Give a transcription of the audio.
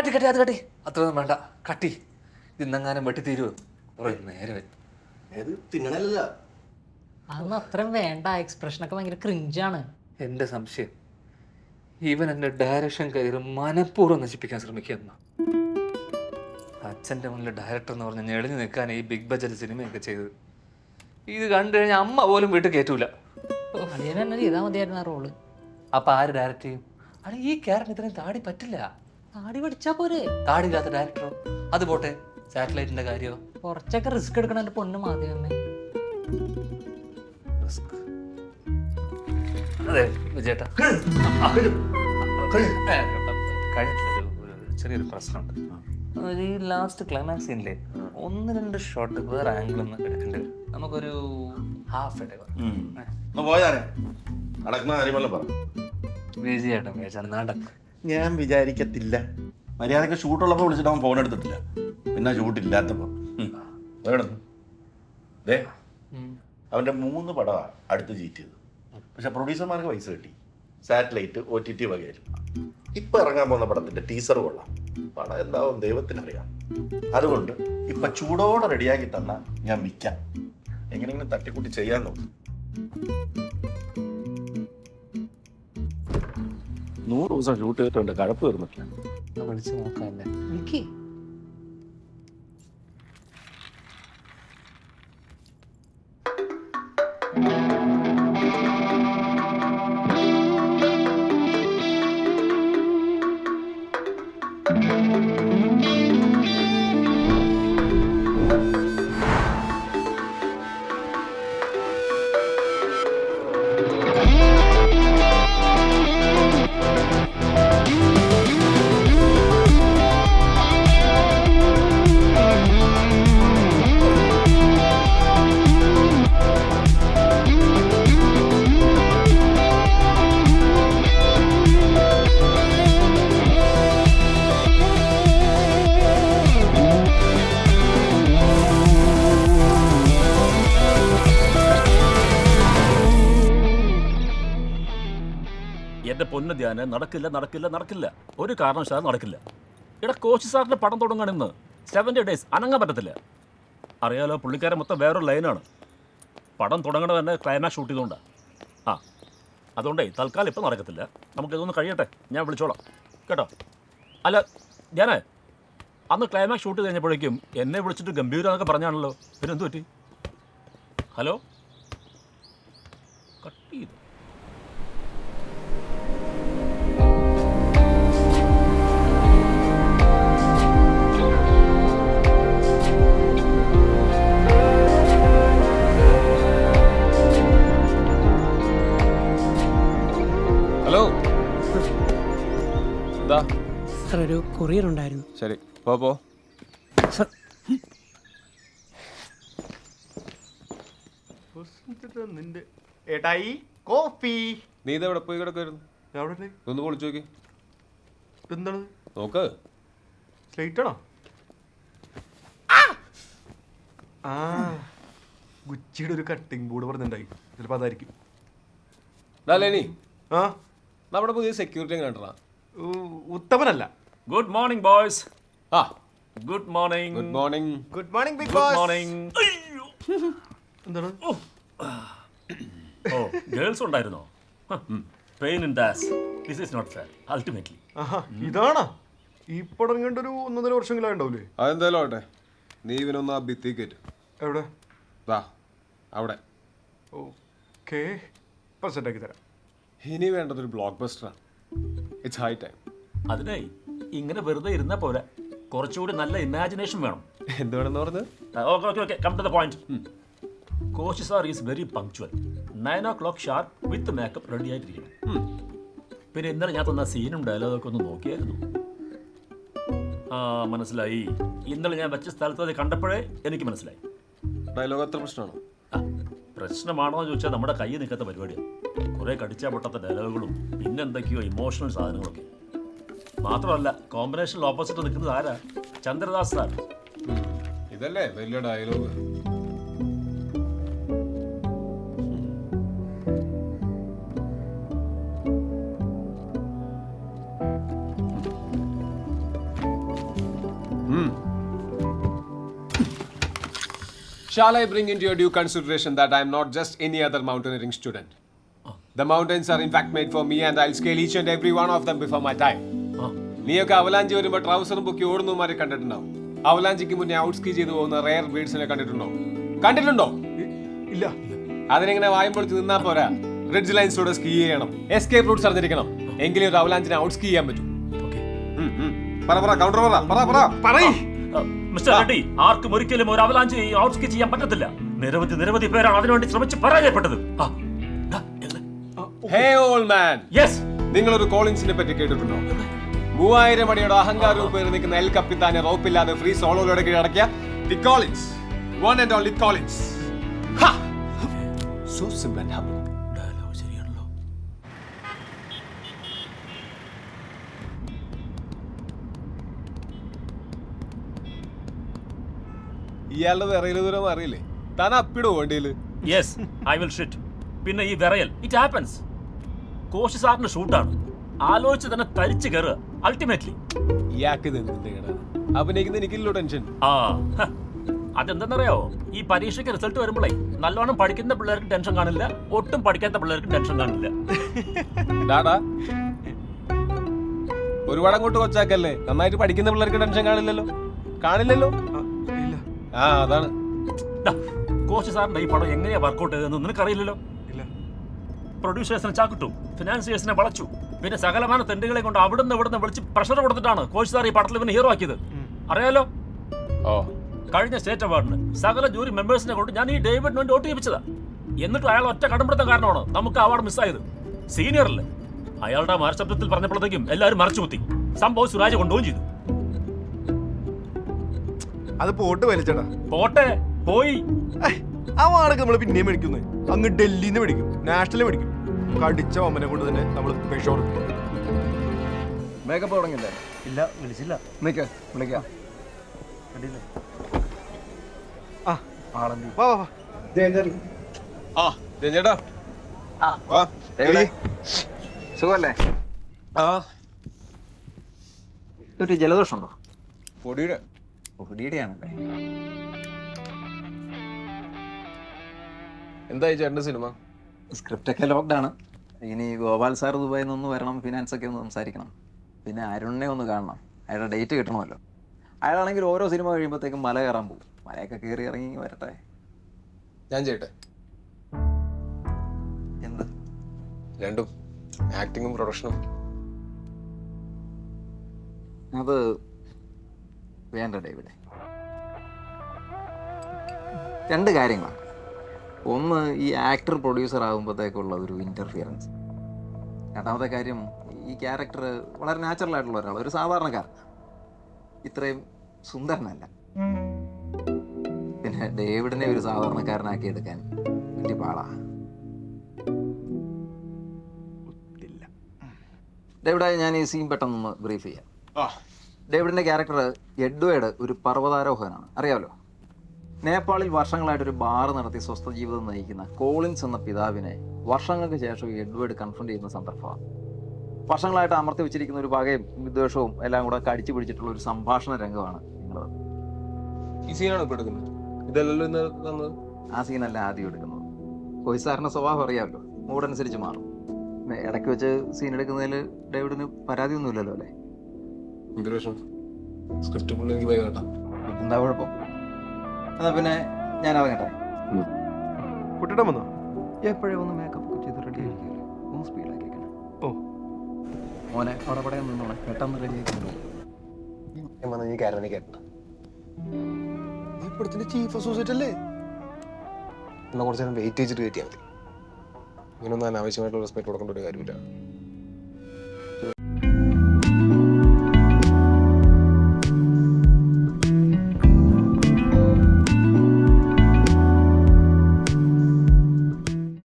കട്ടി കട്ടി അത് കട്ടി. അത്രയൊന്നും വേണ്ട. കട്ടി ഇന്നെങ്ങാനും വെട്ടി തീരുവോ? കുറേ നേരെ ഏത്? തിന്നണല്ല അതൊന്നും അത്രയും വേണ്ട. എക്സ്പ്രഷൻ എക്സ്പ്രഷനൊക്കെ ഭയങ്കര ക്രിഞ്ചാണ്. എന്റെ സംശയം. ഇവൻ എന്റെ ഡയറക്ഷൻ കയറി മനഃപൂർവം നശിപ്പിക്കാൻ ശ്രമിക്കുന്ന അച്ഛന്റെ മുന്നിൽ ഡയറക്ടർ എന്ന് പറഞ്ഞ് ഞെളിഞ്ഞു നിൽക്കാൻ ഈ ബിഗ് ബജറ്റ് സിനിമയൊക്കെ ചെയ്തത്. ഇത് കണ്ടു കഴിഞ്ഞാൽ അമ്മ പോലും വീട്ടിൽ കയറ്റൂല അളിയൻ തന്നെ ചെയ്താൽ മതിയായിരുന്നു ആ റോൾ. അപ്പൊ ആര് ഡയറക്റ്റ് ചെയ്യും? അല്ല ഈ ക്യാരക്ടർ ഇത്രയും താടി പറ്റില്ല. താടി പഠിച്ചാ പോരെ. താടിയില്ലാത്ത ഡയറക്ടറോ അത് പോട്ടെ സാറ്റലൈറ്റിന്റെ കാര്യമോ കുറച്ചൊക്കെ റിസ്ക് എടുക്കണം എന്റെ പൊണ്ണ് മാധ്യമമേ. റിസ്ക് അതെ വിജയേട്ടാ. കഴിഞ്ഞിട്ടില്ല ഒരു- ചെറിയൊരു പ്രശ്നമുണ്ട്. ഈ ലാസ്റ്റ് ക്ലൈമാക്സ് സീനിലെ ഒന്ന് രണ്ട് ഷോട്ട് വേറെ ആംഗിൾ ഒന്ന് എടുക്കേണ്ടി വരും. നമുക്കൊരു ഹാഫ് ഇടവ പോയതാനെ നടക്കുന്ന കാര്യമല്ലോ പറ. വിജയേട്ടൻ വിജയാണ് നാടൻ ഞാൻ വിചാരിക്കത്തില്ല. മര്യാദയ്ക്ക് ഷൂട്ടുള്ളപ്പോൾ വിളിച്ചിട്ട് അവൻ ഫോൺ എടുത്തിട്ടില്ല. പിന്നെ ഷൂട്ടില്ലാത്തപ്പോൾ വേണം ദേ അവന്റെ മൂന്ന് പടമാണ് അടുത്ത് ചീറ്റ് ചെയ്തത്. പക്ഷെ പ്രൊഡ്യൂസർമാർക്ക് പൈസ കിട്ടി. സാറ്റലൈറ്റ് ഒ ടി ടി വകയായിരുന്നു. ഇപ്പൊ ഇറങ്ങാൻ പോകുന്ന പടത്തിന്റെ ടീസർ കൊള്ളാം. പടം എന്താവും ദൈവത്തിനറിയാം. അതുകൊണ്ട് ഇപ്പൊ ചൂടോടെ റെഡിയാക്കി തന്ന ഞാൻ വിൽക്കാം. എങ്ങനെയെങ്കിലും തട്ടിക്കൂട്ടി ചെയ്യാൻ നോക്കും. നൂറ് ദിവസം ഷൂട്ട് ചെയ്തിട്ടുണ്ട്. കഴപ്പ് തീർന്നിട്ടില്ല. വിളിച്ചു നോക്കാമല്ലേ എനിക്ക് എന്റെ പൊന്ന ധ്യാനം നടക്കില്ല നടക്കില്ല നടക്കില്ല. ഒരു കാരണവശാലും നടക്കില്ല. ഇവിടെ കോച്ച് സാറിന്റെ പടം തുടങ്ങാണെന്ന് സെവന്റി ഡേയ്സ് അനങ്ങാൻ പറ്റത്തില്ല. അറിയാലോ പുള്ളിക്കാരൻ മൊത്തം വേറൊരു ലൈനാണ് പടം തുടങ്ങണ തന്നെ ക്ലൈമാക്സ് ഷൂട്ട് ചെയ്തുകൊണ്ടാണ് ആ അതുകൊണ്ടേ തൽക്കാലം ഇപ്പം നടക്കത്തില്ല. നമുക്ക് ഇതൊന്ന് കഴിയട്ടെ. ഞാൻ വിളിച്ചോളാം. കേട്ടോ? അല്ല ഞാനേ അന്ന് ക്ലൈമാക്സ് ഷൂട്ട് കഴിഞ്ഞപ്പോഴേക്കും എന്നെ വിളിച്ചിട്ട് ഗംഭീര എന്നൊക്കെ പറഞ്ഞാണല്ലോ. പിന്നെ എന്തു പറ്റി? ഹലോ? കട്ട് ചെയ്തു? കൊറിയർ ഉണ്ടായിരുന്നു. ശരി. പോ പോ. നിന്റെ ഏട്ടായി കോഫി. നീ ഇത് എവിടെ പോയി കിടക്കായിരുന്നു എവിടെ ഒന്ന് പൊളിച്ചു നോക്കി. എന്താണ് നോക്ക്. സ്ലേറ്റ് ആണോ? ആ! ഗുച്ചിയുടെ ഒരു കട്ടിംഗ് ബോർഡ് പറഞ്ഞിട്ടുണ്ടായി. ചിലപ്പോൾ അതായിരിക്കും. ഡാ ലേനി. ആ? നമ്മുടെ പുതിയ സെക്യൂരിറ്റി എങ്ങനെ ഉത്തമനല്ല. ഗുഡ് മോർണിംഗ് ബോയ്സ് ആ good morning good morning good morning big good morning എന്താണ്? ഓ ഗേൾസ് ഉണ്ടായിരുന്നോ? Pain in the ass this is not fair ultimately ഇതാണോ? ഈ പടം ഒരു ഒന്നര വർഷമെങ്കിലും ഉണ്ടാവില്ലേ? അതെന്തായാലും ആവട്ടെ. നീ ഇവനൊന്ന് ആ ഭിത്തി കയറ്റ്. എവിടെ? ദാ അവിടെ. ഓക്കെ. ഇപ്പം സെറ്റാക്കി തരാം. ഇനി വേണ്ടത് ഒരു ബ്ലോക്ക് ബസ്റ്ററാണ് ഇറ്റ്സ് ഹൈ ടൈം അതിനെ ഇങ്ങനെ വെറുതെ ഇരുന്ന പോലെ. കുറച്ചുകൂടി നല്ല ഇമാജിനേഷൻ വേണം. എന്തുവേണമെന്ന് പറഞ്ഞത്? Okay okay okay come to the point coach sir is very punctual nine o'clock sharp with makeup ready ആയിട്ടിരിക്കും പിന്നെ ഇന്നലെ ഞാൻ തന്ന സീനും ഡയലോഗൊക്കെ ഒന്ന് നോക്കിയായിരുന്നു. ആ മനസ്സിലായി. ഇന്നലെ ഞാൻ വെച്ച സ്ഥലത്ത് അത് കണ്ടപ്പോഴേ എനിക്ക് മനസ്സിലായി. ഡയലോഗ് അത്ര പ്രശ്നമാണോ? പ്രശ്നമാണോ എന്ന് ചോദിച്ചാൽ നമ്മുടെ കയ്യിൽ നിൽക്കാത്ത പരിപാടിയാണ് കുറേ കടിച്ചാൽ പൊട്ടാത്ത ഡയലോഗുകളും പിന്നെന്തൊക്കെയോ ഇമോഷണൽ സാധനങ്ങളൊക്കെ. മാത്രമല്ല കോമ്പിനേഷൻ ഓപ്പോസിറ്റ് നിൽക്കുന്നത് ആരാ ചന്ദ്രദാസ് സാർ ഇതല്ലേ വലിയ dialogue Shall I bring into your due consideration that I am not just any other mountaineering student? The mountains are in fact made for me and I'll scale each and every one of them before my time. നീയൊക്കെ avalanche വരുമ്പോൾ ട്രൗസറും പൊക്കി ഓടുന്നവന്മാരെ കണ്ടിട്ടുണ്ടാവും. അവലാഞ്ചിക്ക് മുന്നേ out ski ചെയ്തു പോകുന്ന rare ബീഡ്സിനെ കണ്ടിട്ടുണ്ടോ? കണ്ടിട്ടുണ്ടോ? ഇല്ല. അതിനെങ്ങനെ വായും പൊളിച്ച് നിന്നാ പോരാ. റിഡ്ജ് ലൈൻസിലൂടെ സ്കീ ചെയ്യണം. എസ്കേപ്പ് റൂട്ട്സ് അറിഞ്ഞിരിക്കണം. എങ്കിലേ ഒരു അവലാഞ്ചിനെ ഔട്ട് സ്കീ ചെയ്യാൻ പറ്റും. പറ പറ കൗണ്ടർ പറ പറ പറ. പറയ്. മിസ്റ്റർ റെഡ്ഡി ആർക്കും ഒരിക്കലും ഒരു അവലാഞ്ചി ഔട്ട്സ്കി ചെയ്യാൻ പറ്റത്തില്ല. നിരവധി നിരവധി പേരാണ് അതിനുവേണ്ടി ശ്രമിച്ച് പരാജയപ്പെട്ടത്. ഹേ ഓൾ മാൻ യെസ് നിങ്ങളൊരു കോളിൻസിനെ പറ്റി കേട്ടിട്ടുണ്ടോ? മൂവായിരം അടിയുടെ അഹങ്കാരവും പേര് നിൽക്കുന്ന എൽ കപ്പിത്താനെ റോപ്പില്ലാതെ ഫ്രീ സോളോയിലൂടെ കീഴടക്കിയ the Collins. One and only Collins. So simple and happy ശരിയാണല്ലോ. ഇയാളുടെ വിറയിൽ ദൂരം അറിയില്ലേ? താൻ അപ്പിടോ വണ്ടിയിൽ യെസ് ഐ വിൽ ഷിറ്റ് പിന്നെ ഈ വിറയൽ ഇറ്റ് ഹാപ്പൻസ് കോശി സാറിന്റെ ഷൂട്ടാണ് ആലോചിച്ച് തന്നെ തരിച്ചു കയറുക അൾട്ടിമേറ്റ്ലി ഇയാൾക്ക് ഇത് എന്തിന്റെ കേടാ അഭിനയിക്കുന്ന ടെൻഷൻ ആ ഹ. അതെന്തെന്നറിയോ? ഈ പരീക്ഷയ്ക്ക് റിസൾട്ട് വരുമ്പോഴേ നല്ലോണം പഠിക്കുന്ന പിള്ളേർക്ക് ടെൻഷൻ കാണില്ല ഒട്ടും പഠിക്കാത്ത പിള്ളേർക്ക് ടെൻഷൻ കാണില്ല. ഡാടാ ഒരുപാട് അങ്ങോട്ട് കൊച്ചാക്കല്ലേ? നന്നായിട്ട് പഠിക്കുന്ന പിള്ളേർക്ക് ടെൻഷൻ കാണില്ലല്ലോ. കാണില്ലല്ലോ? ആ, അതാണ്. ദാ, കോച്ച് സാറിന്റെ ഈ പടം എങ്ങനെയാ വർക്കൗട്ട് ചെയ്തതെന്ന് നിനക്കറിയില്ലല്ലോ? പ്രൊഡ്യൂസേഴ്സിനെ ചാക്കിട്ടു ഫിനാൻസിയേഴ്സിനെ വളച്ചു. പിന്നെ സകലമാന തെണ്ടുകളെ കൊണ്ട് അവിടുന്ന് ഇവിടുന്ന് വിളിച്ച് പ്രഷർ കൊടുത്തിട്ടാണ് കോച്ച് സാർ ഈ പടത്തിൽ പിന്നെ ഹീറോ ആക്കിയത്. അറിയാലോ? ഓ. കഴിഞ്ഞ സ്റ്റേറ്റ് അവാർഡിന് സകല ജൂറി മെമ്പേഴ്സിനെ കൊണ്ട് ഞാൻ ഈ ഡേവിഡിന് വേണ്ടി വോട്ട് ചെയ്യിപ്പിച്ചതാ. എന്നിട്ട് അയാൾ ഒറ്റ കടമ്പിടുത്തം കാരണമാണ് നമുക്ക് അവാർഡ് മിസ്സായത് സീനിയർ അല്ലേ? അയാളുടെ മരശബ്ദത്തിൽ പറഞ്ഞപ്പോഴത്തേക്കും എല്ലാവരും മറച്ചു കുത്തി സംഭവം സുരാജ് കൊണ്ടുപോകും ചെയ്തു. അത് പോട്ട് വലിച്ചടാ പോട്ടെ പോയി. ആ വാടക നമ്മൾ പിന്നെയും മേടിക്കുന്നത് അങ്ങ് ഡൽഹിയിൽ നിന്ന് മേടിക്കും. നാഷണലിൽ മേടിക്കും. കടിച്ച വമ്പനെ കൊണ്ട് തന്നെ നമ്മൾ പെഷോർ മേക്കപ്പ് തുടങ്ങില്ലേ ഇല്ല വിളിച്ചില്ല. നിക്ക് വിളിക്കാം. ആ. ആളെന്തി? വാ വാ വാ. ആ ചേട്ടാ സുഖല്ലേ? ആ. ഒരു ജലദോഷമുണ്ടോ? പൊടിയുടെ. പൊടിയുടെയാണല്ലേ. എന്തായി ചേട്ടന്റെ സിനിമ? സ്ക്രിപ്റ്റ് ഒക്കെ ലോക്ക്ഡാണ് ഇനി ഗോപാൽ സാർ ദുബായിൽ നിന്ന് വരണം ഫിനാൻസ് ഒക്കെ ഒന്ന് സംസാരിക്കണം. പിന്നെ അരുണിനെ ഒന്ന് കാണണം. അയാളുടെ ഡേറ്റ് കിട്ടണമല്ലോ. അയാളാണെങ്കിൽ ഓരോ സിനിമ കഴിയുമ്പോഴത്തേക്കും മല കയറാൻ പോകും. മലയൊക്കെ കയറി ഇറങ്ങി വരട്ടെ. ഞാൻ ചെയ്യട്ടെ? എന്ത്? രണ്ടും. ആക്ടിങ്ങും പ്രൊഡക്ഷനും അത് വേണ്ട ഡേവിഡ്. രണ്ട് കാര്യങ്ങളാണ്. ഒന്ന് ഈ ആക്ടർ പ്രൊഡ്യൂസർ ആകുമ്പോഴത്തേക്കുള്ള ഒരു ഇന്റർഫിയറൻസ് രണ്ടാമത്തെ കാര്യം ഈ ക്യാരക്ടർ വളരെ നാച്ചുറൽ ആയിട്ടുള്ള ഒരാൾ ഒരു സാധാരണക്കാരൻ. ഇത്രയും സുന്ദരനല്ല. പിന്നെ ഡേവിഡിനെ ഒരു സാധാരണക്കാരനാക്കി എടുക്കാൻ വലിയ പാടാ ഡേവിഡായി ഞാൻ ഈ സീൻ പെട്ടെന്നൊന്ന് ബ്രീഫ് ചെയ്യാം. ഡേവിഡിന്റെ ക്യാരക്ടർ എഡ്വേഡ് ഒരു പർവതാരോഹകനാണ് അറിയാമല്ലോ നേപ്പാളിൽ വർഷങ്ങളായിട്ട് ഒരു ബാർ നടത്തി സ്വസ്ഥ ജീവിതം നയിക്കുന്ന കോളിൻസ് എന്ന പിതാവിനെ വർഷങ്ങൾക്ക് ശേഷം എഡ്വേർഡ് കൺഫ്രണ്ട് ചെയ്യുന്ന സന്ദർഭമാണ്. വർഷങ്ങളായിട്ട് അമർത്തി വെച്ചിരിക്കുന്ന ഒരു പകയും വിദ്വേഷവും എല്ലാം കൂടെ കടിച്ചു പിടിച്ചിട്ടുള്ള ഒരു സംഭാഷണ രംഗമാണ് നിങ്ങൾ ഈ സീനാണ് ഇപ്പൊ എടുക്കുന്നത്? ഇതല്ലല്ലോ ഇന്ന് തന്നത് ആ സീനല്ല ആദ്യം എടുക്കുന്നത്. കൊയ്സാറിന്റെ സ്വഭാവം അറിയാമല്ലോ. മൂടനുസരിച്ച് മാറും. ഇടയ്ക്ക് വെച്ച് സീൻ എടുക്കുന്നതിൽ ഡേവിഡിന് പരാതിയൊന്നുമില്ലല്ലോ അല്ലേ? എന്തൊരു പ്രശ്നം സ്ക്രിപ്റ്റ് പുള്ളി എനിക്ക് ഭയ എന്താ കുഴപ്പം? എന്നാ പിന്നെ ഞാൻ ഇറങ്ങട്ടെ. കുട്ടിയുടെ വന്നോ? എപ്പോഴും ഒന്ന് മേക്കപ്പ് ഒക്കെ ചെയ്ത് റെഡി ആയിരിക്കില്ലേ ഒന്ന് സ്പീഡാക്കിയേക്കണം ഓ. മോനെ അവിടെ പടയം നിന്നോളെ. പെട്ടെന്ന് റെഡി ആക്കി നീ കാരണം കേട്ട നീ ഇപ്പഴത്തിന്റെ ചീഫ് അസോസിയേറ്റ് അല്ലേ? എന്നാ കുറച്ച് നേരം വെയിറ്റ് ചെയ്തിട്ട് കയറ്റിയാൽ മതി. ഇങ്ങനൊന്നും അനാവശ്യമായിട്ടുള്ള റെസ്പെക്ട് കൊടുക്കേണ്ട ഒരു കാര്യമില്ല.